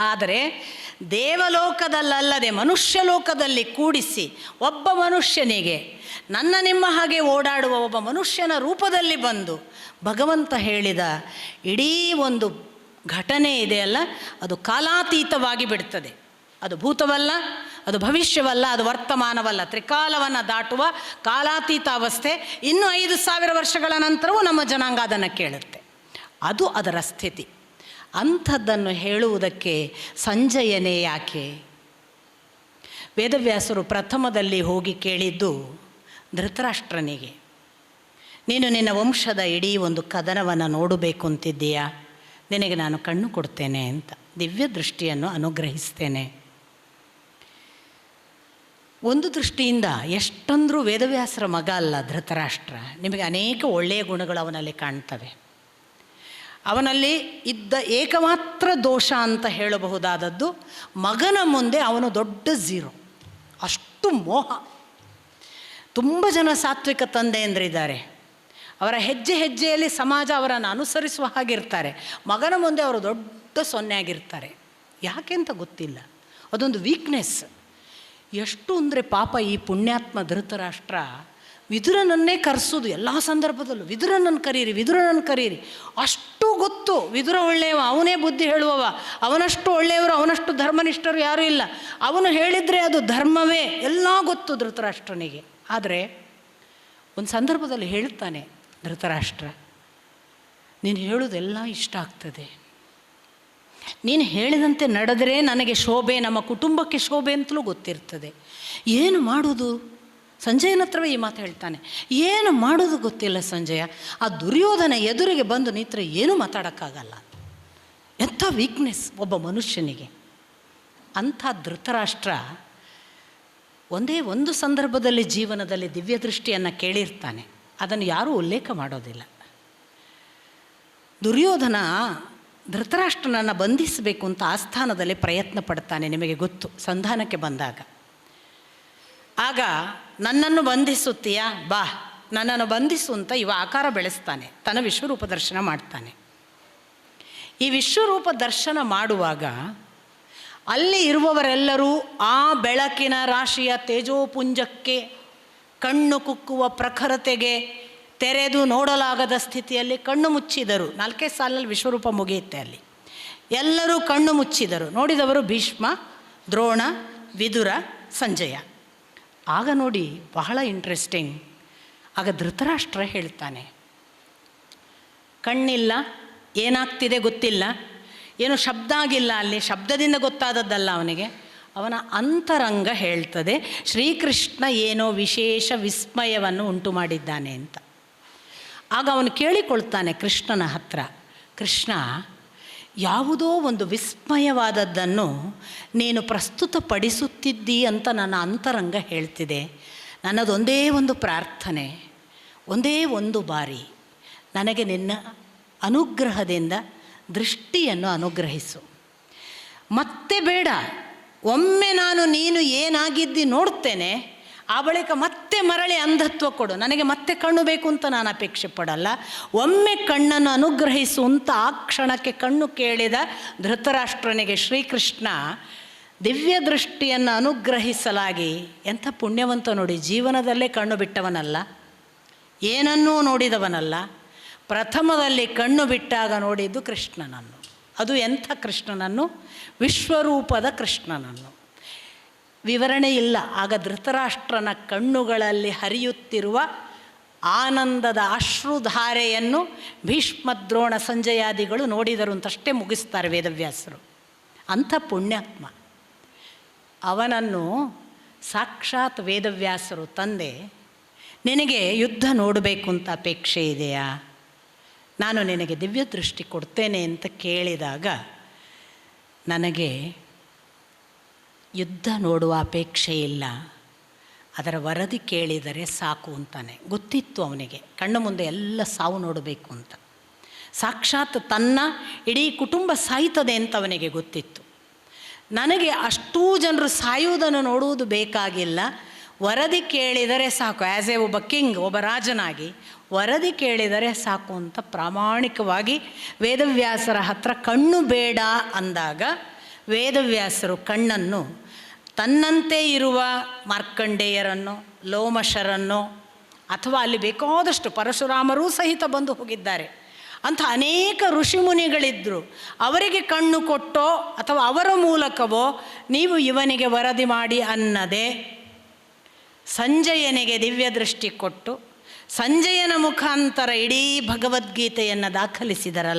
ಆದರೆ ದೇವಲೋಕದಲ್ಲಲ್ಲದೆ ಮನುಷ್ಯ ಲೋಕದಲ್ಲಿ ಕೂಡಿಸಿ ಒಬ್ಬ ಮನುಷ್ಯನಿಗೆ, ನನ್ನ ನಿಮ್ಮ ಹಾಗೆ ಓಡಾಡುವ ಒಬ್ಬ ಮನುಷ್ಯನ ರೂಪದಲ್ಲಿ ಬಂದು ಭಗವಂತ ಹೇಳಿದ ಇಡೀ ಒಂದು ಘಟನೆ ಇದೆಯಲ್ಲ ಅದು ಕಾಲಾತೀತವಾಗಿ ಬಿಡ್ತದೆ. ಅದು ಭೂತವಲ್ಲ, ಅದು ಭವಿಷ್ಯವಲ್ಲ, ಅದು ವರ್ತಮಾನವಲ್ಲ. ತ್ರಿಕಾಲವನ್ನು ದಾಟುವ ಕಾಲಾತೀತ ಅವಸ್ಥೆ ಇನ್ನು ಐದು ಸಾವಿರ ವರ್ಷಗಳ ನಂತರವೂ ನಮ್ಮ ಜನಾಂಗ ಅದನ್ನು ಕೇಳುತ್ತೆ. ಅದು ಅದರ ಸ್ಥಿತಿ. ಅಂಥದ್ದನ್ನು ಹೇಳುವುದಕ್ಕೆ ಸಂಜಯನೇ ಯಾಕೆ? ವೇದವ್ಯಾಸರು ಪ್ರಥಮದಲ್ಲಿ ಹೋಗಿ ಕೇಳಿದ್ದು ಧೃತರಾಷ್ಟ್ರನಿಗೆ. ನೀನು ನಿನ್ನ ವಂಶದ ಇಡೀ ಒಂದು ಕದನವನ್ನು ನೋಡಬೇಕು ಅಂತಿದ್ದೀಯಾ? ನಿನಗೆ ನಾನು ಕಣ್ಣು ಕೊಡ್ತೇನೆ ಅಂತ ದಿವ್ಯ ದೃಷ್ಟಿಯನ್ನು ಅನುಗ್ರಹಿಸ್ತೇನೆ. ಒಂದು ದೃಷ್ಟಿಯಿಂದ ಎಷ್ಟಂದರೂ ವೇದವ್ಯಾಸರ ಮಗ ಅಲ್ಲ ಧೃತರಾಷ್ಟ್ರ. ನಿಮಗೆ ಅನೇಕ ಒಳ್ಳೆಯ ಗುಣಗಳು ಅವನಲ್ಲಿ ಕಾಣ್ತವೆ. ಅವನಲ್ಲಿ ಇದ್ದ ಏಕಮಾತ್ರ ದೋಷ ಅಂತ ಹೇಳಬಹುದಾದದ್ದು ಮಗನ ಮುಂದೆ ಅವನು ದೊಡ್ಡ ಝೀರೋ. ಅಷ್ಟು ಮೋಹ. ತುಂಬ ಜನ ಸಾತ್ವಿಕ ತಂದೆ ಎಂದರಿದ್ದಾರೆ ಅವರ ಹೆಜ್ಜೆ ಹೆಜ್ಜೆಯಲ್ಲಿ ಸಮಾಜ ಅವರನ್ನು ಅನುಸರಿಸುವ ಹಾಗಿರ್ತಾರೆ. ಮಗನ ಮುಂದೆ ಅವರು ದೊಡ್ಡ ಸೊನ್ನೆ ಆಗಿರ್ತಾರೆ ಯಾಕೆ ಅಂತ ಗೊತ್ತಿಲ್ಲ. ಅದೊಂದು ವೀಕ್ನೆಸ್ ಎಷ್ಟು ಅಂದರೆ ಪಾಪ ಈ ಪುಣ್ಯಾತ್ಮ ಧೃತರಾಷ್ಟ್ರ, ವಿದುರನನ್ನೇ ಕರೆಸೋದು ಎಲ್ಲ ಸಂದರ್ಭದಲ್ಲೂ. ವಿದುರನನ್ನು ಕರೀರಿ ವಿದುರನನ್ನು ಕರೀರಿ. ಅಷ್ಟು ಗೊತ್ತು. ವಿದುರ ಒಳ್ಳೆಯವ, ಅವನೇ ಬುದ್ಧಿ ಹೇಳುವವ. ಅವನಷ್ಟು ಒಳ್ಳೆಯವರು, ಅವನಷ್ಟು ಧರ್ಮನಿಷ್ಠರು ಯಾರೂ ಇಲ್ಲ. ಅವನು ಹೇಳಿದರೆ ಅದು ಧರ್ಮವೇ. ಎಲ್ಲ ಗೊತ್ತು ಧೃತರಾಷ್ಟ್ರನಿಗೆ. ಆದರೆ, ಒಂದು ಸಂದರ್ಭದಲ್ಲಿ ಹೇಳ್ತಾನೆ ಧೃತರಾಷ್ಟ್ರ, ನೀನು ಹೇಳೋದೆಲ್ಲ ಇಷ್ಟ ಆಗ್ತದೆ. ನೀನು ಹೇಳಿದಂತೆ ನಡೆದರೆ ನನಗೆ ಶೋಭೆ, ನಮ್ಮ ಕುಟುಂಬಕ್ಕೆ ಶೋಭೆ ಅಂತಲೂ ಗೊತ್ತಿರ್ತದೆ. ಏನು ಮಾಡೋದು? ಸಂಜಯನ ಹತ್ರವೇ ಈ ಮಾತು ಹೇಳ್ತಾನೆ. ಏನು ಮಾಡೋದು ಗೊತ್ತಿಲ್ಲ ಸಂಜಯ. ಆ ದುರ್ಯೋಧನ ಎದುರಿಗೆ ಬಂದು ನಿಂತರೆ ಏನೂ ಮಾತಾಡೋಕ್ಕಾಗಲ್ಲ. ಎಂಥ ವೀಕ್ನೆಸ್ ಒಬ್ಬ ಮನುಷ್ಯನಿಗೆ. ಅಂಥ ಧೃತರಾಷ್ಟ್ರ ಒಂದೇ ಒಂದು ಸಂದರ್ಭದಲ್ಲಿ ಜೀವನದಲ್ಲಿ ದಿವ್ಯ ದೃಷ್ಟಿಯನ್ನು ಕೇಳಿರ್ತಾನೆ. ಅದನ್ನು ಯಾರೂ ಉಲ್ಲೇಖ ಮಾಡೋದಿಲ್ಲ. ದುರ್ಯೋಧನ ಧೃತರಾಷ್ಟ್ರನನ್ನು ಬಂಧಿಸಬೇಕು ಅಂತ ಆಸ್ಥಾನದಲ್ಲಿ ಪ್ರಯತ್ನ ಪಡ್ತಾನೆ ನಿಮಗೆ ಗೊತ್ತು. ಸಂಧಾನಕ್ಕೆ ಬಂದಾಗ. ಆಗ ನನ್ನನ್ನು ಬಂಧಿಸುತ್ತೀಯಾ? ಬಾ, ನನ್ನನ್ನು ಬಂಧಿಸು ಅಂತ ಇವ ಆಕಾರ ಬೆಳೆಸ್ತಾನೆ. ತನ್ನ ವಿಶ್ವರೂಪ ದರ್ಶನ ಮಾಡ್ತಾನೆ. ಈ ವಿಶ್ವರೂಪ ದರ್ಶನ ಮಾಡುವಾಗ ಅಲ್ಲಿ ಇರುವವರೆಲ್ಲರೂ ಆ ಬೆಳಕಿನ ರಾಶಿಯ ತೇಜೋಪುಂಜಕ್ಕೆ, ಕಣ್ಣು ಕುಕ್ಕುವ ಪ್ರಖರತೆಗೆ ತೆರೆದು ನೋಡಲಾಗದ ಸ್ಥಿತಿಯಲ್ಲಿ ಕಣ್ಣು ಮುಚ್ಚಿದರು. ನಾಲ್ಕೇ ಸಾಲಿನಲ್ಲಿ ವಿಶ್ವರೂಪ ಮುಗಿಯುತ್ತೆ ಅಲ್ಲಿ. ಎಲ್ಲರೂ ಕಣ್ಣು ಮುಚ್ಚಿದರು. ನೋಡಿದವರು ಭೀಷ್ಮ, ದ್ರೋಣ, ವಿದುರ, ಸಂಜಯ. ಆಗ ನೋಡಿ ಬಹಳ ಇಂಟ್ರೆಸ್ಟಿಂಗ್ ಆಗ ಧೃತರಾಷ್ಟ್ರ ಹೇಳ್ತಾನೆ, ಕಣ್ಣಿಲ್ಲ, ಏನಾಗ್ತಿದೆ ಗೊತ್ತಿಲ್ಲ. ಏನು ಶಬ್ದ ಆಗಿಲ್ಲ ಅಲ್ಲಿ, ಶಬ್ದದಿಂದ ಗೊತ್ತಾದದ್ದಲ್ಲ ಅವನಿಗೆ. ಅವನ ಅಂತರಂಗ ಹೇಳ್ತದೆ, ಶ್ರೀಕೃಷ್ಣ ಏನೋ ವಿಶೇಷ ವಿಸ್ಮಯವನ್ನು ಉಂಟು ಮಾಡಿದ್ದಾನೆ ಅಂತ. ಆಗ ಅವನು ಕೇಳಿಕೊಳ್ತಾನೆ ಕೃಷ್ಣನ ಹತ್ರ, ಕೃಷ್ಣ ಯಾವುದೋ ಒಂದು ವಿಸ್ಮಯವಾದದ್ದನ್ನು ನೀನು ಪ್ರಸ್ತುತಪಡಿಸುತ್ತಿದ್ದಿ ಅಂತ ನನ್ನ ಅಂತರಂಗ ಹೇಳ್ತಿದೆ. ನನ್ನದೊಂದೇ ಒಂದು ಪ್ರಾರ್ಥನೆ, ಒಂದೇ ಒಂದು ಬಾರಿ ನನಗೆ ನಿನ್ನ ಅನುಗ್ರಹದಿಂದ ದೃಷ್ಟಿಯನ್ನು ಅನುಗ್ರಹಿಸು. ಮತ್ತೆ ಬೇಡ, ಒಮ್ಮೆ ನಾನು ನೀನು ಏನಾಗಿದ್ದಿ ನೋಡ್ತೇನೆ ಆ ಬಳಿಕ ಮತ್ತೆ ಮರಳಿ ಅಂಧತ್ವ ಕೊಡು. ನನಗೆ ಮತ್ತೆ ಕಣ್ಣು ಬೇಕು ಅಂತ ನಾನು ಅಪೇಕ್ಷೆ ಪಡಲ್ಲ. ಒಮ್ಮೆ ಕಣ್ಣನ್ನು ಅನುಗ್ರಹಿಸು ಅಂತ ಆ ಕ್ಷಣಕ್ಕೆ ಕಣ್ಣು ಕೇಳಿದ ಧೃತರಾಷ್ಟ್ರನಿಗೆ ಶ್ರೀಕೃಷ್ಣ, ದಿವ್ಯ ದೃಷ್ಟಿಯನ್ನು ಅನುಗ್ರಹಿಸಲಾಗಿ. ಎಂಥ ಪುಣ್ಯವಂತ ನೋಡಿ, ಜೀವನದಲ್ಲೇ ಕಣ್ಣು ಬಿಟ್ಟವನಲ್ಲ. ಏನನ್ನೂ ನೋಡಿದವನಲ್ಲ. ಪ್ರಥಮದಲ್ಲಿ ಕಣ್ಣು ಬಿಟ್ಟಾಗ ನೋಡಿದ್ದು ಕೃಷ್ಣನನ್ನು. ಅದು ಎಂಥ ಕೃಷ್ಣನನ್ನು? ವಿಶ್ವರೂಪದ ಕೃಷ್ಣನನ್ನು. ವಿವರಣೆ ಇಲ್ಲ. ಆಗ ಧೃತರಾಷ್ಟ್ರನ ಕಣ್ಣುಗಳಲ್ಲಿ ಹರಿಯುತ್ತಿರುವ ಆನಂದದ ಅಶ್ರುಧಾರೆಯನ್ನು ಭೀಷ್ಮದ್ರೋಣ ಸಂಜಯಾದಿಗಳು ನೋಡಿದರು ಅಂತಷ್ಟೇ ಮುಗಿಸ್ತಾರೆ ವೇದವ್ಯಾಸರು. ಅಂಥ ಪುಣ್ಯಾತ್ಮ. ಅವನನ್ನು ಸಾಕ್ಷಾತ್ ವೇದವ್ಯಾಸರು ತಂದೆ, ನಿನಗೆ ಯುದ್ಧ ನೋಡಬೇಕು ಅಂತ ಅಪೇಕ್ಷೆ ಇದೆಯಾ? ನಾನು ನಿನಗೆ ದಿವ್ಯ ದೃಷ್ಟಿ ಕೊಡ್ತೇನೆ ಅಂತ ಕೇಳಿದಾಗ ನನಗೆ ಯುದ್ಧ ನೋಡುವ ಅಪೇಕ್ಷೆ ಇಲ್ಲ. ಅದರ ವರದಿ ಕೇಳಿದರೆ ಸಾಕು ಅಂತಾನೆ. ಗೊತ್ತಿತ್ತು ಅವನಿಗೆ. ಕಣ್ಣು ಮುಂದೆ ಎಲ್ಲ ಸಾವು ನೋಡಬೇಕು ಅಂತ. ಸಾಕ್ಷಾತ್ ತನ್ನ ಇಡೀ ಕುಟುಂಬ ಸಾಯ್ತದೆ ಅಂತ ಅವನಿಗೆ ಗೊತ್ತಿತ್ತು. ನನಗೆ ಅಷ್ಟೂ ಜನರು ಸಾಯುವುದನ್ನು ನೋಡುವುದು ಬೇಕಾಗಿಲ್ಲ. ವರದಿ ಕೇಳಿದರೆ ಸಾಕು. ಆ್ಯಸ್ ಎ ಒಬ್ಬ ಕಿಂಗ್ ಒಬ್ಬ ರಾಜನಾಗಿ ವರದಿ ಕೇಳಿದರೆ ಸಾಕು ಅಂತ ಪ್ರಾಮಾಣಿಕವಾಗಿ ವೇದವ್ಯಾಸರ ಹತ್ರ ಕಣ್ಣು ಬೇಡ ಅಂದಾಗ ವೇದವ್ಯಾಸರು ಕಣ್ಣನ್ನು ತನ್ನಂತೆ ಇರುವ ಮಾರ್ಕಂಡೇಯರನ್ನು, ಲೋಮಶರನ್ನು ಅಥವಾ ಅಲ್ಲಿ ಬೇಕಾದಷ್ಟು ಪರಶುರಾಮರೂ ಸಹಿತ ಬಂದು ಹೋಗಿದ್ದಾರೆ. ಅಂಥ ಅನೇಕ ಋಷಿಮುನಿಗಳಿದ್ದರು ಅವರಿಗೆ ಕಣ್ಣು ಕೊಟ್ಟೋ ಅಥವಾ ಅವರ ಮೂಲಕವೋ ನೀವು ಇವನಿಗೆ ವರದಿ ಮಾಡಿ ಅನ್ನದೆ ಸಂಜಯನಿಗೆ ದಿವ್ಯ ದೃಷ್ಟಿ ಕೊಟ್ಟು, ಸಂಜಯನ ಮುಖಾಂತರ ಇಡೀ ಭಗವದ್ಗೀತೆಯನ್ನು ದಾಖಲಿಸಿದರಲ್ಲ.